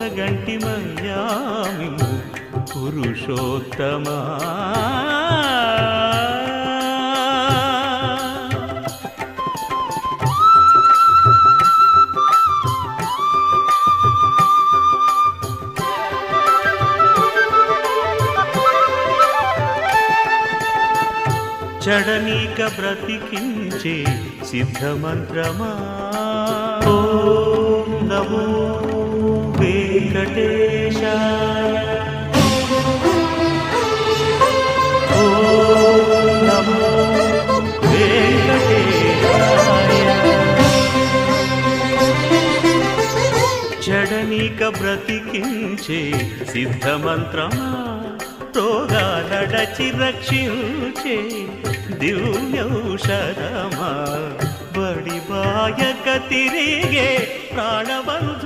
గంటి మయ్యామిము పురుషోత్తమా? చడనీక బ్రతికించే సిద్ధమంత్రమా? ఓం నమో వెంకటేశాయ. ఓం నమో వెంకటేశాయ. జడనీక బ్రతికించే సిద్ధమంత్రమా రోగాలడచి రక్షించే దివ్యౌషధమా బడి బాయక తిరిగే ప్రాణవంత